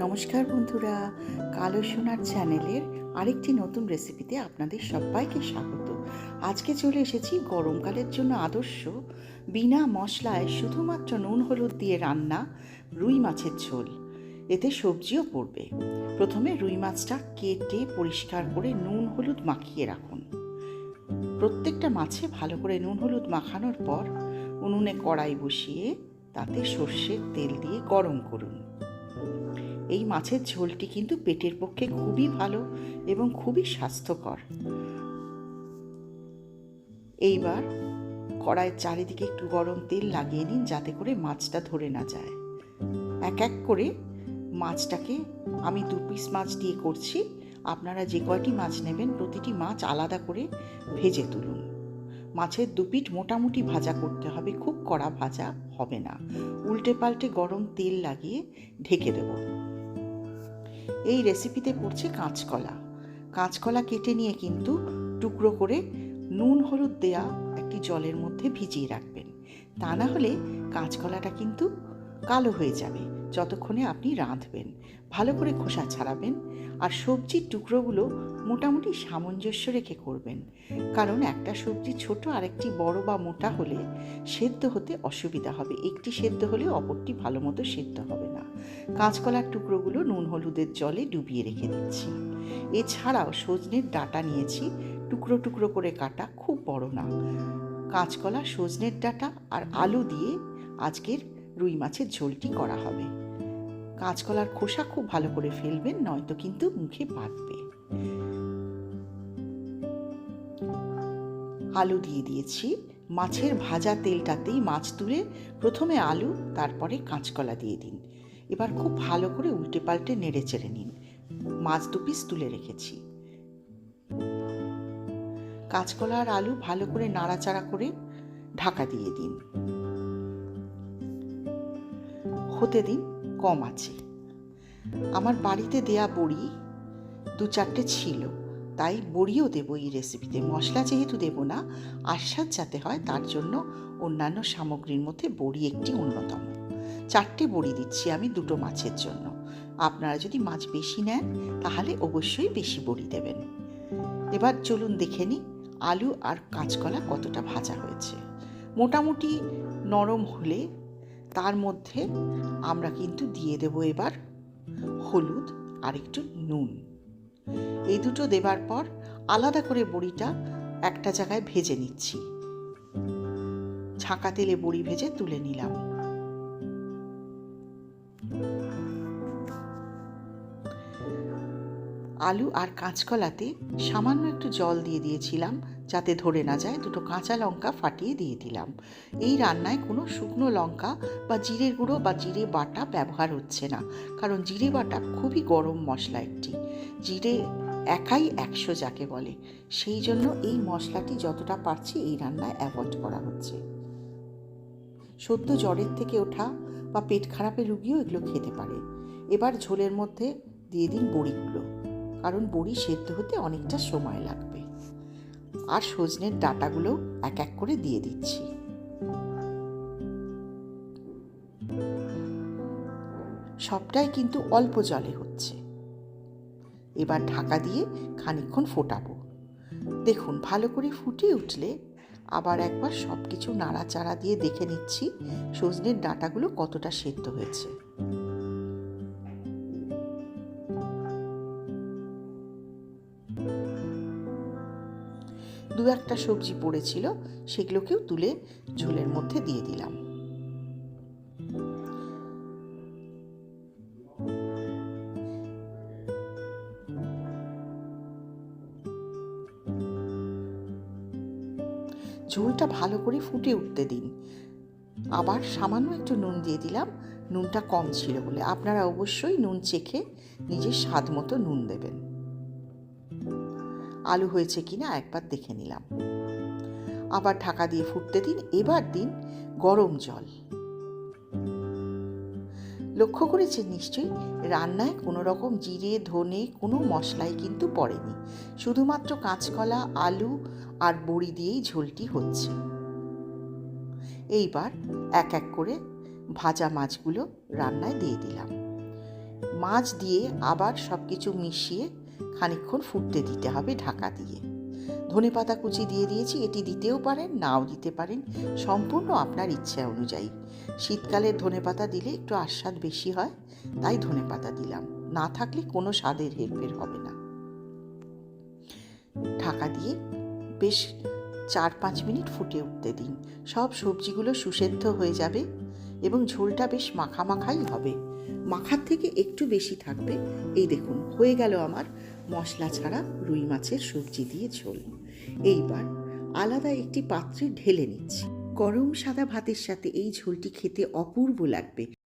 নমস্কার বন্ধুরা, কালো সোনার চ্যানেলের আরেকটি নতুন রেসিপিতে আপনাদের সবাইকে স্বাগত। আজকে চলে এসেছি গরমকালের জন্য আদর্শ, বিনা মশলায় শুধুমাত্র নুন, হলুদ দিয়ে রান্না রুই মাছের ঝোল। এতে সবজিও পড়বে। প্রথমে রুই মাছটা কেটে পরিষ্কার করে নুন, হলুদ মাখিয়ে রাখুন। প্রত্যেকটা মাছে ভালো করে নুন, হলুদ মাখানোর পর উনুনে কড়াই বসিয়ে তাতে সর্ষের তেল দিয়ে গরম করুন। এই মাছের ঝোলটি কিন্তু পেটের পক্ষে খুবই ভালো এবং খুবই স্বাস্থ্যকর। এইবার কড়াইয়ের চারিদিকে একটু গরম তেল লাগিয়ে নিন যাতে করে মাছটা ধরে না যায়। এক এক করে মাছটাকে আমি দু পিস মাছ দিয়ে করছি। আপনারা যে কয়টি মাছ নেবেন প্রতিটি মাছ আলাদা করে ভেজে তুলুন। মাছের দুপিট মোটামুটি ভাজা করতে হবে, খুব কড়া ভাজা হবে না। উল্টে পাল্টে গরম তেল লাগিয়ে ঢেকে দেবো। এই রেসিপিতে পড়ছে কাঁচকলা। কাঁচকলা কেটে নিয়ে কিন্তু টুকরো করে নুন, হলুদ দেয়া একটি জলের মধ্যে ভিজিয়ে রাখবেন। তা না হলে কাঁচকলাটা কিন্তু কালো হয়ে যাবে। যতক্ষণে আপনি রাঁধবেন, ভালো করে খোসা ছাড়াবেন আর সবজির টুকরোগুলো মোটামুটি সামঞ্জস্য রেখে করবেন। কারণ একটা সবজি ছোট আর একটি বড় বা মোটা হলে সেদ্ধ হতে অসুবিধা হবে। একটি সেদ্ধ হলে অপরটি ভালো মতো সেদ্ধ হবে না। কাঁচকলার টুকরোগুলো নুন হলুদের জলে ডুবিয়ে রেখে দিচ্ছি। এছাড়াও সজনের ডাটা নিয়েছি। টুকরো টুকরো করে কাটা খুব বড় না। কাঁচকলা, সজনের ডাটা আর আলু দিয়ে আজকের রুই মাছের ঝোলটি করা হবে। কাঁচকলার খোসা খুব ভালো করে ফেলবেন, নয়তো কিন্তু মুখে বাঁধবে। আলু দিয়ে দিয়েছি। মাছের ভাজা তেলটাতেই মাছ তুলে প্রথমে আলু, তারপরে কাঁচকলা দিয়ে দিন। এবার খুব ভালো করে উল্টে পাল্টে নেড়ে চেড়ে নিন। মাছ দু পিস তুলে রেখেছি। কাঁচকলা আর আলু ভালো করে নাড়াচাড়া করে ঢাকা দিয়ে দিন। হতে দিন কম আছে। আমার বাড়িতে দেয়া বড়ি দু চারটে ছিল, তাই বড়িও দেবো এই রেসিপিতে মশলা যেহেতু দেব না আশ্বাদ যাতে হয় তার জন্য অন্যান্য সামগ্রীর মধ্যে বড়ি একটি অন্যতম। চারটে বড়ি দিচ্ছি আমি দুটো মাছের জন্য। আপনারা যদি মাছ বেশি নেন, তাহলে অবশ্যই বেশি বড়ি দেবেন। এবার চলুন দেখে নিই আলু আর কাঁচকলা কতটা ভাজা হয়েছে। মোটামুটি নরম হলে তার মধ্যে আমরা কিন্তু দিয়ে দেব এবার হলুদ আর একটু নুন। এই দুটো দেবার পর আলাদা করে বড়িটা একটা জায়গায় ভেজে নিচ্ছি। ছাঁকা তেলে বড়ি ভেজে তুলে নিলাম। আলু আর কাঁচকলাতে সামান্য একটু জল দিয়ে দিয়েছিলাম। যাতে ধরে না যায়, দুটো কাঁচা লঙ্কা ফাটিয়ে দিয়ে দিলাম। এই রান্নায় কোনো শুকনো লঙ্কা বা জিরের গুঁড়ো বা জিরে বাটা ব্যবহার হচ্ছে না, কারণ জিরে বাটা খুবই গরম মশলা একটি। জিরে একাই একশো যাকে বলে। সেই জন্য এই মশলাটি যতটা পারছি এই রান্নায় অ্যাভয়েড করা হচ্ছে। সদ্য জ্বরের থেকে ওঠা বা পেট খারাপের রুগীও এগুলো খেতে পারে। এবার ঝোলের মধ্যে দিয়ে দিন বড়িগুলো কারণ বড়ি সেদ্ধ হতে অনেকটা সময় লাগবে। আর সজনের ডাটাগুলো এক এক করে দিয়ে দিচ্ছি। সবটাই কিন্তু অল্প জলে হচ্ছে। এবার ঢাকা দিয়ে খানিক্ষণ ফোটাবো। দেখুন, ভালো করে ফুটে উঠলে আবার একবার সব কিছু নাড়াচাড়া দিয়ে দেখে নিচ্ছি সজনের ডাঁটাগুলো কতটা সেদ্ধ হয়েছে। দু একটা সবজি পড়েছিল, সেগুলোকেও তুলে ঝোলের মধ্যে দিয়ে দিলাম। ঝোলটা ভালো করে ফুটে উঠতে দিন। আবার সামান্য একটু নুন দিয়ে দিলাম। নুনটা কম ছিল বলে। আপনারা অবশ্যই নুন চেখে নিজের স্বাদ মতো নুন দেবেন। আলু হয়েছে কিনা একবার দেখে নিলাম। আবার ঢাকা দিয়ে ফুটতে দিন, এবার দিন গরম জল। লক্ষ্য করেছেন নিশ্চয়ই? রান্নায় কোনো রকম জিরে, ধনে, কোনো মশলাই কিন্তু পড়েনি। শুধুমাত্র কাঁচকলা, আলু আর বড়ি দিয়েই ঝোলটি হচ্ছে। এইবার এক এক করে ভাজা মাছগুলো রান্নায় দিয়ে দিলাম। মাছ দিয়ে আবার সব কিছু মিশিয়ে খানিকক্ষণ ফুটতে দিতে হবে ঢাকা দিয়ে। ধনে পাতা কুচি দিয়ে দিয়েছি, এটি দিতেও পারেন, নাও দিতে পারেন, সম্পূর্ণ আপনার ইচ্ছা অনুযায়ী। শীতকালে ধনে পাতা দিলে একটু আস্বাদ বেশি হয়, তাই ধনে পাতা দিলাম। না থাকলে কোনো স্বাদের হেরফের হবে না। ঢাকা দিয়ে বেশ চার পাঁচ মিনিট ফুটে উঠতে দিন। সব সবজিগুলো সুসেদ্ধ হয়ে যাবে এবং ঝোলটা বেশ মাখা মাখাই হবে। মাখার থেকে একটু বেশি থাকবে। এই দেখুন, হয়ে গেল আমার মশলা ছাড়া রুই মাছের সবজি দিয়ে ঝোল। এইবার আলাদা একটি পাত্রে ঢেলে নিচ্ছি। গরম সাদা ভাতের সাথে এই ঝোলটি খেতে অপূর্ব লাগবে।